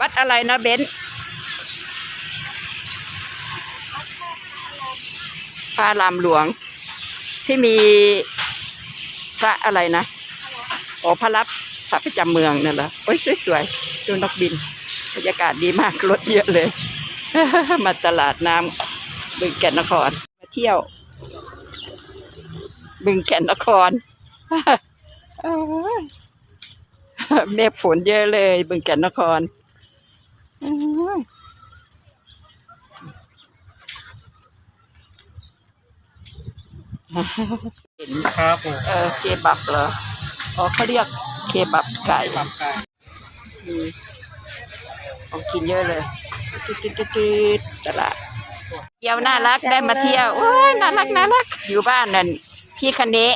วัดอะไรนะเบนพระรามหลวง ที่มีพระอะไรนะอ๋อพระรับพระประจำเมืองนั่นเหรอโอ้ยสวยๆ ดูนกบินบรรยากาศดีมากรถเยอะเลย มาตลาดน้ำบึงแก่นนคร มาเที่ยว บึงแก่นนครเอ้ยเมฆฝนเยอะเลย บึงแก่นนคร เอ้ยครับผมเออเคบับเหรออ๋อเขาเรียกเคบับไก่ปรับไก่อืมของกินเยอะเลยตืดตืดตืดตืดตลาดเที่ยวน่ารักได้มาเที่ยวโอ้ยน่ารักน่ารักอยู่บ้านนั่นพี่คเนะ